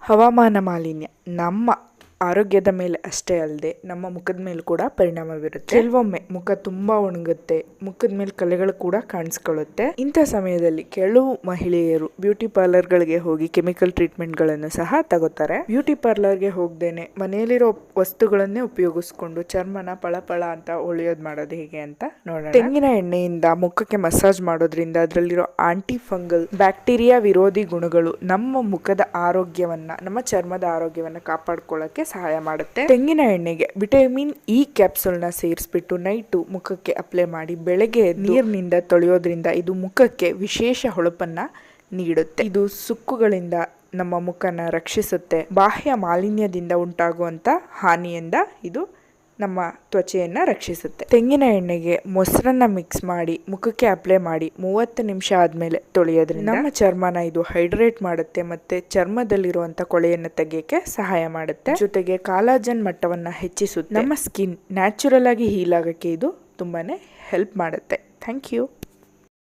ಹವಾಮಾನ ಮಾಲಿನ್ಯ. ನಮ್ಮ ಆರೋಗ್ಯದ ಮೇಲೆ ಅಷ್ಟೇ ಅಲ್ಲದೆ ನಮ್ಮ ಮುಖದ ಮೇಲೆ ಕೂಡ ಪರಿಣಾಮ ಬೀರುತ್ತೆ ಕೆಲವೊಮ್ಮೆ ಮುಖ ತುಂಬಾ ಒಣಗುತ್ತೆ, ಮುಖದ ಮೇಲೆ ಕಲೆಗಳು ಕೂಡ ಕಾಣಿಸ್ಕೊಳ್ಳುತ್ತೆ. ಇಂಥ ಸಮಯದಲ್ಲಿ ಕೆಲವು ಮಹಿಳೆಯರು ಬ್ಯೂಟಿ ಪಾರ್ಲರ್ಗಳಿಗೆ ಹೋಗಿ ಕೆಮಿಕಲ್ ಟ್ರೀಟ್ಮೆಂಟ್ಗಳನ್ನು ಸಹ ತಗೋತಾರೆ. ಬ್ಯೂಟಿ ಪಾರ್ಲರ್ಗೆ ಹೋಗ್ದೇನೆ ಮನೆಯಲ್ಲಿರೋ ವಸ್ತುಗಳನ್ನೇ ಉಪಯೋಗಿಸ್ಕೊಂಡು ಚರ್ಮನ ಪಳಪಳ ಅಂತ ಹೊಳೆಯೋದು ಮಾಡೋದು ಹೇಗೆ ಅಂತ ನೋಡೋಣ. ತೆಂಗಿನ ಎಣ್ಣೆಯಿಂದ ಮುಖಕ್ಕೆ ಮಸಾಜ್ ಮಾಡೋದ್ರಿಂದ ಅದರಲ್ಲಿರೋ ಆಂಟಿ ಫಂಗಲ್ ಬ್ಯಾಕ್ಟೀರಿಯಾ ವಿರೋಧಿ ಗುಣಗಳು ನಮ್ಮ ಮುಖದ ಆರೋಗ್ಯವನ್ನ, ನಮ್ಮ ಚರ್ಮದ ಆರೋಗ್ಯವನ್ನ ಕಾಪಾಡ್ಕೊಳ್ಳಕ್ಕೆ ಸಹಾಯ ಮಾಡುತ್ತೆ. ತೆಂಗಿನ ಎಣ್ಣೆಗೆ ವಿಟಮಿನ್ ಇ ಕ್ಯಾಪ್ಸೂಲ್ನ ಸೇರಿಸ್ಬಿಟ್ಟು ನೈಟು ಮುಖಕ್ಕೆ ಅಪ್ಲೈ ಮಾಡಿ ಬೆಳಗ್ಗೆ ನೀರಿನಿಂದ ತೊಳೆಯೋದ್ರಿಂದ ಇದು ಮುಖಕ್ಕೆ ವಿಶೇಷ ಹೊಳಪನ್ನ ನೀಡುತ್ತೆ. ಇದು ಸುಕ್ಕುಗಳಿಂದ ನಮ್ಮ ಮುಖನ ರಕ್ಷಿಸುತ್ತೆ. ಬಾಹ್ಯ ಮಾಲಿನ್ಯದಿಂದ ಉಂಟಾಗುವಂತ ಹಾನಿಯಿಂದ ಇದು ನಮ್ಮ ತ್ವಚೆಯನ್ನು ರಕ್ಷಿಸುತ್ತೆ. ತೆಂಗಿನ ಎಣ್ಣೆಗೆ ಮೊಸರನ್ನ ಮಿಕ್ಸ್ ಮಾಡಿ, ಮುಖಕ್ಕೆ ಅಪ್ಲೈ ಮಾಡಿ ಮೂವತ್ತು ನಿಮಿಷ ಆದಮೇಲೆ ತೊಳೆಯೋದ್ರಿಂದ ನಮ್ಮ ಚರ್ಮನ ಇದು ಹೈಡ್ರೇಟ್ ಮಾಡುತ್ತೆ ಮತ್ತೆ ಚರ್ಮದಲ್ಲಿರುವಂಥ ಕೊಳೆಯನ್ನು ತೆಗೆಯಕ್ಕೆ ಸಹಾಯ ಮಾಡುತ್ತೆ. ಜೊತೆಗೆ ಕಾಲಾಜನ್ ಮಟ್ಟವನ್ನ ಹೆಚ್ಚಿಸುತ್ತೆ. ನಮ್ಮ ಸ್ಕಿನ್ ನ್ಯಾಚುರಲ್ ಆಗಿ ಹೀಲ್ ಆಗಕ್ಕೆ ಇದು ತುಂಬಾನೇ ಹೆಲ್ಪ್ ಮಾಡುತ್ತೆ. Thank you